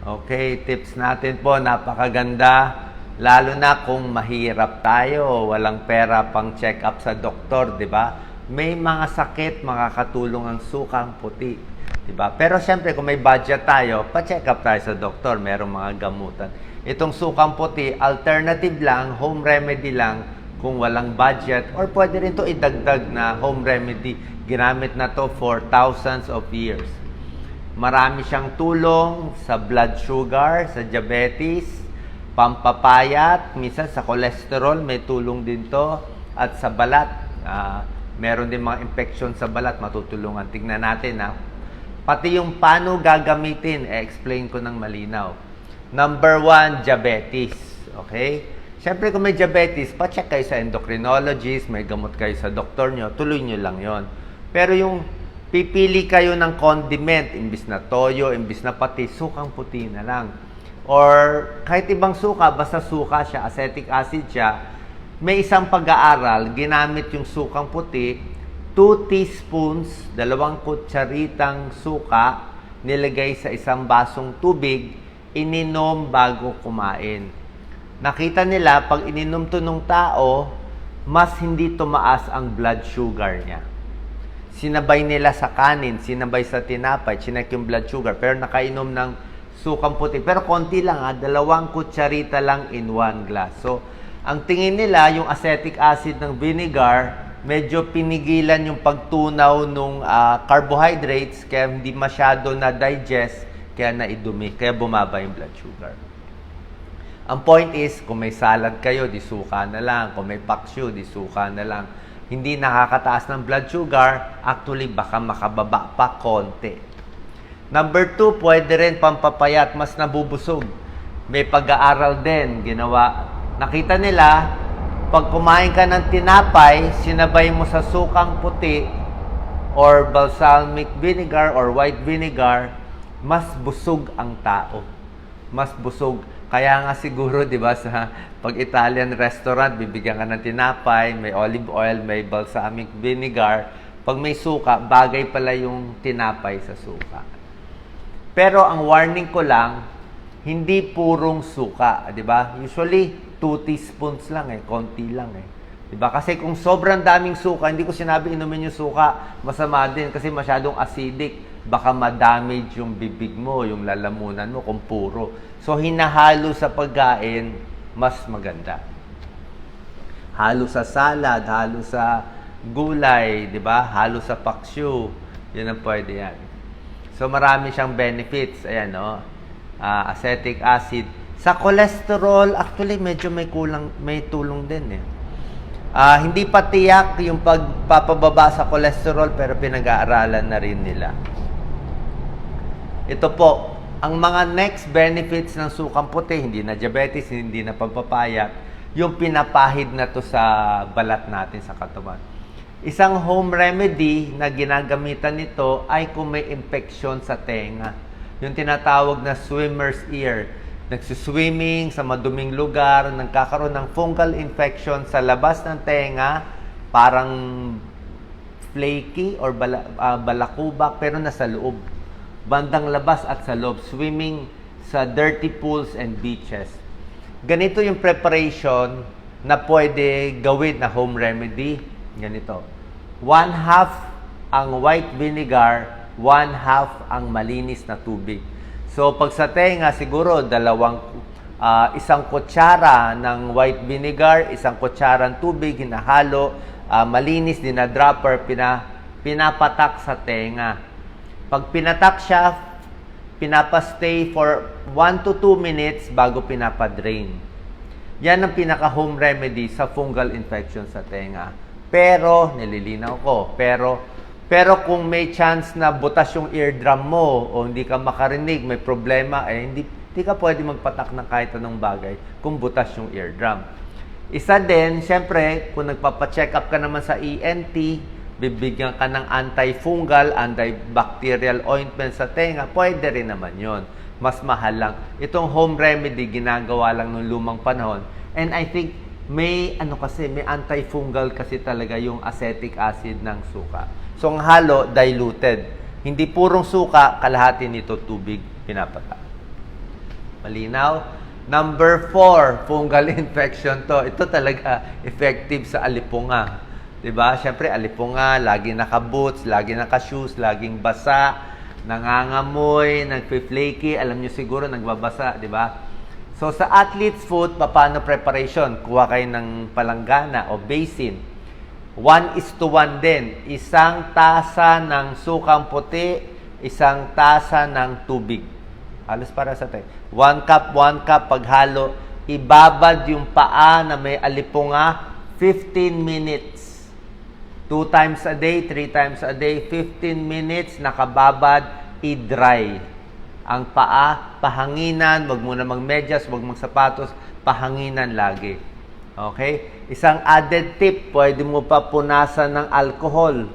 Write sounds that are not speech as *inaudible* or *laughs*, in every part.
Okay, tips natin po, napakaganda. Lalo na kung mahirap tayo, walang pera pang check-up sa doktor, di ba? May mga sakit, makakatulong ang sukang puti. Di ba? Pero siyempre, kung may budget tayo, pa-check up tayo sa doktor, merong mga gamutan. Itong sukang puti, alternative lang, home remedy lang, kung walang budget, or pwede rin to idagdag na home remedy. Ginamit na to for thousands of years. Marami siyang tulong sa blood sugar, sa diabetes, pampapayat, minsan sa cholesterol, may tulong din to. At sa balat, ah, meron din mga infection sa balat, matutulungan. Tignan natin ha. Pati yung paano gagamitin, eh-explain ko ng malinaw. Number one, diabetes. Okay? Siyempre kung may diabetes, pa-check kayo sa endocrinologist, may gamot kayo sa doktor nyo, tuloy nyo lang yon. Pero yung pipili kayo ng condiment, imbis na toyo, imbis na pati, sukang puti na lang. Or kahit ibang suka, basta suka siya, acetic acid siya, may isang pag-aaral, ginamit yung sukang puti, 2 teaspoons, dalawang kutsaritang suka, nilagay sa isang basong tubig, ininom bago kumain. Nakita nila, pag ininom to ng tao, mas hindi tumaas ang blood sugar niya. Sinabay nila sa kanin, sinabay sa tinapay, chinek yung blood sugar, pero nakainom ng sukang puti. Pero konti lang ha, dalawang kutsarita lang in one glass. So, ang tingin nila, yung acetic acid ng vinegar, medyo pinigilan yung pagtunaw ng carbohydrates, kaya hindi masyado na-digest, kaya naidumi, kaya bumaba yung blood sugar. Ang point is, kung may salad kayo, di suka na lang. Kung may paksyo, di suka na lang. Hindi nakakataas ng blood sugar, actually baka makababa pa konti. Number two, pwede rin pampapayat, mas nabubusog. May pag-aaral din, ginawa. Nakita nila, pag kumain ka ng tinapay, sinabay mo sa sukang puti or balsamic vinegar or white vinegar, mas busog ang tao. Mas busog. Kaya nga siguro, di ba, sa pag Italian restaurant, bibigyan ka ng tinapay, may olive oil, may balsamic vinegar. Pag may suka, bagay pala yung tinapay sa suka. Pero ang warning ko lang, hindi purong suka, 'di ba? Usually 2 teaspoons lang eh, konti lang eh. 'Di ba? Kasi kung sobrang daming suka, hindi ko sinabi inumin yung suka, masama din kasi masyadong acidic. Baka ma-damage yung bibig mo, yung lalamunan mo kung puro. So hinahalo sa pagkain, mas maganda. Halo sa salad, halo sa gulay, 'di ba? Halo sa paksyo. 'Yun ang pwede yan. So marami siyang benefits. Ayan, no? Ah, acetic acid. Sa cholesterol, actually medyo may kulang, may tulong din eh. Ah, hindi pa tiyak yung pagpapababa sa cholesterol pero pinag-aaralan na rin nila. Ito po, ang mga next benefits ng sukang puti, hindi na diabetes, hindi na pampapayat, yung pinapahid na to sa balat natin sa katawan. Isang home remedy na ginagamitan nito ay kung may infection sa tenga. Yung tinatawag na swimmer's ear. Nagsuswimming sa maduming lugar, nagkakaroon ng fungal infection sa labas ng tenga, parang flaky or bala, ah, balakubak pero nasa loob. Bandang labas at sa loob, swimming sa dirty pools and beaches. Ganito yung preparation na pwede gawin na home remedy. Ganito. One half ang white vinegar, one half ang malinis na tubig. So, pag sa tenga, siguro dalawang, ah, isang kutsara ng white vinegar, isang kutsara ng tubig, hinahalo, ah, malinis, dinadropper, pina, pinapatak sa tenga. Pag pinatak siya, pinapastay for 1 to 2 minutes bago pinapadrain. Yan ang pinaka-home remedy sa fungal infection sa tenga. Pero, nililinaw ko, pero, pero kung may chance na butas yung eardrum mo o hindi ka makarinig, may problema, eh hindi, hindi ka pwede magpatak ng kahit anong bagay kung butas yung eardrum. Isa din, syempre, kung nagpapacheck up ka naman sa ENT, bibigyan ka ng antifungal, antibacterial ointment sa tenga, pwede rin naman yon. Mas mahal lang. Itong home remedy, ginagawa lang ng lumang panahon. And I think, may ano kasi, may antifungal kasi talaga yung acetic acid ng suka. So, ang halo, diluted. Hindi purong suka, kalahati nito tubig, pinapata. Malinaw? Number four, fungal *laughs* infection to. Ito talaga effective sa alipunga. 'Di ba? Siyempre, alipunga, lagi naka-boots, lagi naka-shoes, laging basa, nangangamoy, nagpi-flaky, alam nyo siguro nagbabasa, 'di ba? So sa athlete's foot, paano preparation? Kuha kayo ng palanggana o basin. 1 is to 1 din. Isang tasa ng sukang puti, isang tasa ng tubig. Halos para sa tayo. 1 cup, 1 cup paghalo. Ibabad yung paa na may alipunga 15 minutes. 2 times a day, 3 times a day, 15 minutes nakababad, i-dry. Ang paa, pahanginan, wag mo na magmedyas, wag magsapatos, pahanginan lagi. Okay? Isang added tip, pwede mo pa punasan ng alcohol.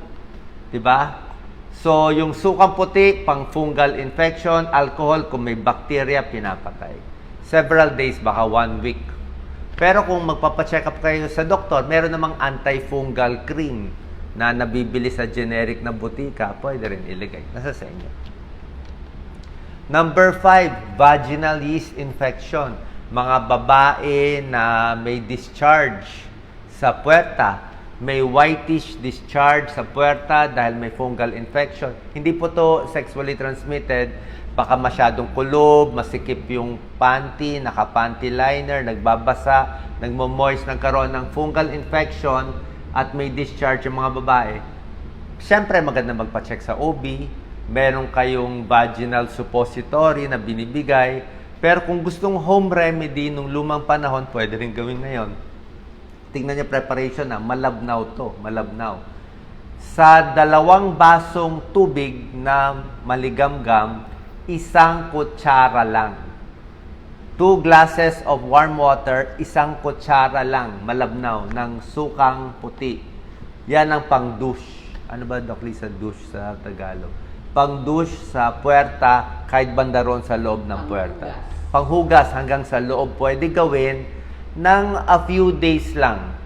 'Di ba? So, yung sukang puti, pang fungal infection, alcohol, kung may bacteria, pinapatay. Several days, baka one week. Pero kung magpapacheck up kayo sa doktor, meron namang antifungal cream na nabibili sa generic na butika, pwede rin iligay. Nasa sa inyo. Number five, vaginal yeast infection. Mga babae na may discharge sa puwerta, may whitish discharge sa puwerta dahil may fungal infection. Hindi po to sexually transmitted. Baka masyadong kulob, masikip yung panty, naka-panty liner, nagbabasa, nagmo-moist, nagkaroon ng fungal infection at may discharge yung mga babae. Siyempre, maganda magpa-check sa OB. Meron kayong vaginal suppository na binibigay. Pero kung gustong home remedy nung lumang panahon, pwede rin gawin ngayon. Tingnan niyo preparation na, malabnaw to, malabnaw. Sa dalawang basong tubig na maligamgam, isang kutsara lang. Two glasses of warm water, isang kutsara lang, malabnaw, ng sukang puti. Yan ang pang-douche. Ano ba, Doc Lisa, douche sa Tagalog? Pang-douche sa puerta, kahit bandaron sa loob ng puerta. Panghugas hanggang sa loob, pwede gawin ng a few days lang.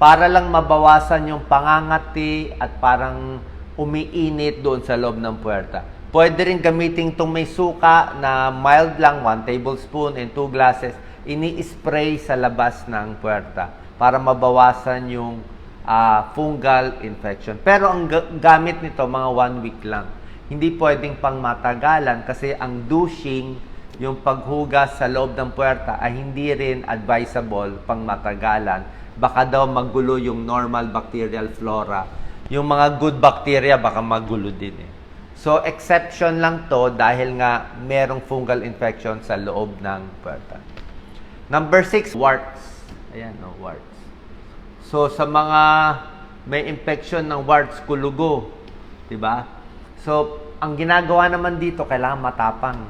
Para lang mabawasan yung pangangati at parang umiinit doon sa loob ng puerta. Pwede rin gamitin itong may suka na mild lang, 1 tablespoon and 2 glasses, ini-spray sa labas ng puerta para mabawasan yung ah, fungal infection. Pero ang ga- gamit nito, mga 1 week lang. Hindi pwedeng pang matagalan kasi ang douching, yung paghugas sa loob ng puerta ay hindi rin advisable pang matagalan. Baka daw magulo yung normal bacterial flora. Yung mga good bacteria baka magulo din eh. So, exception lang to dahil nga merong fungal infection sa loob ng puerta. Number six, warts. Ayan, no, warts. So, sa mga may infection ng warts, kulugo. 'di ba? So, ang ginagawa naman dito, kailangan matapang.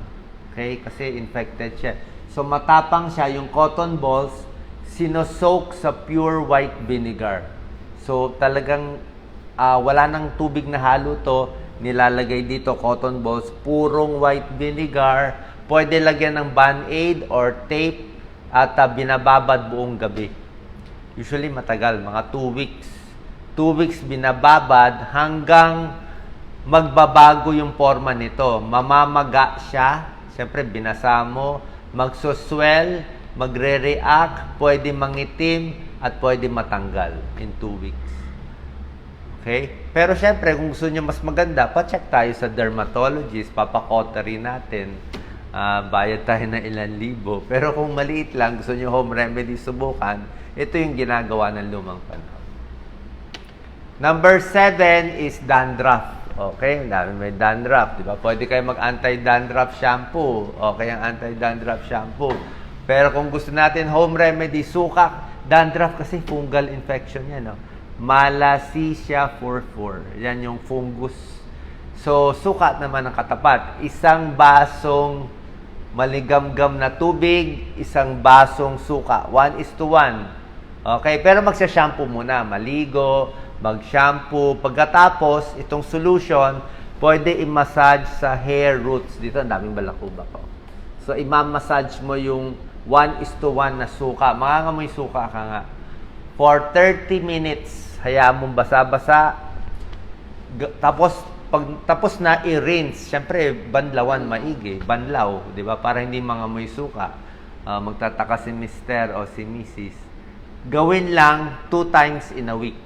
Okay? Kasi infected siya. So, matapang siya, yung cotton balls, sinosoak sa pure white vinegar. So, talagang ah, wala nang tubig na halo to, nilalagay dito cotton balls, purong white vinegar, pwede lagyan ng band-aid or tape at ah, binababad buong gabi. Usually matagal, mga 2 weeks. 2 weeks binababad hanggang magbabago yung forma nito. Mamamaga siya, siyempre binasa mo, magsuswell, magre-react, pwede mangitim, at pwede matanggal in 2 weeks. Okay? Pero syempre, kung gusto niyo mas maganda, pa-check tayo sa dermatologist, papakota rin natin. Ah, bayad tayo ng ilan libo. Pero kung maliit lang, gusto niyo home remedy subukan, ito yung ginagawa ng lumang panahon. Number seven is dandruff. Okay, dami may dandruff, di ba? Pwede kayo mag anti-dandruff shampoo. Okay ang anti-dandruff shampoo. Pero kung gusto natin home remedy, sukak, dandruff kasi fungal infection yan, no? Malassezia furfur. Yan yung fungus. So, sukat naman ang katapat. Isang basong maligamgam na tubig, isang basong suka. One is to one. Okay, pero magsha-shampoo muna. Maligo, mag-shampoo. Pagkatapos, itong solution, pwede i-massage sa hair roots. Dito, ang daming balakubak ko. So, i-massage mo yung 1 is to 1 na suka. Mangangamoy suka ka nga. For 30 minutes, hayaan mong basa-basa. Tapos, pag tapos na i-rinse, syempre banlawan maigi, banlaw, 'di ba? Para hindi mga may suka. Ah, magtataka si Mister o si Mrs. Gawin lang two times in a week.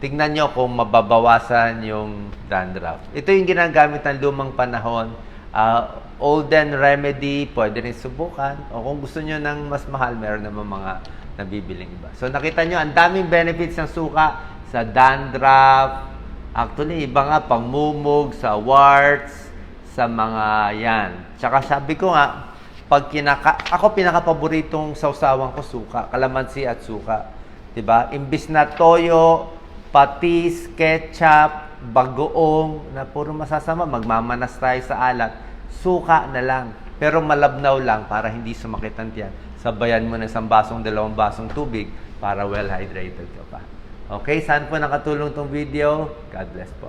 Tingnan nyo kung mababawasan yung dandruff. Ito yung ginagamit ng lumang panahon. Ah, olden remedy, pwede rin subukan. O kung gusto nyo ng mas mahal, meron naman mga nabibiling iba. So nakita nyo, ang daming benefits ng suka sa dandruff. Actually, iba nga, pangmumog, sa warts, sa mga yan. Tsaka sabi ko nga, pag kinaka, ako pinaka-paboritong sausawan ko suka, kalamansi at suka. 'Di ba? Imbis na toyo, patis, ketchup, bagoong, na puro masasama, magmamanas tayo sa alat, suka na lang. Pero malabnaw lang para hindi sumakit ang tiyan. Sabayan mo ng isang basong, dalawang basong tubig para well hydrated ka pa. Okay, saan po nakatulong tong video? God bless po.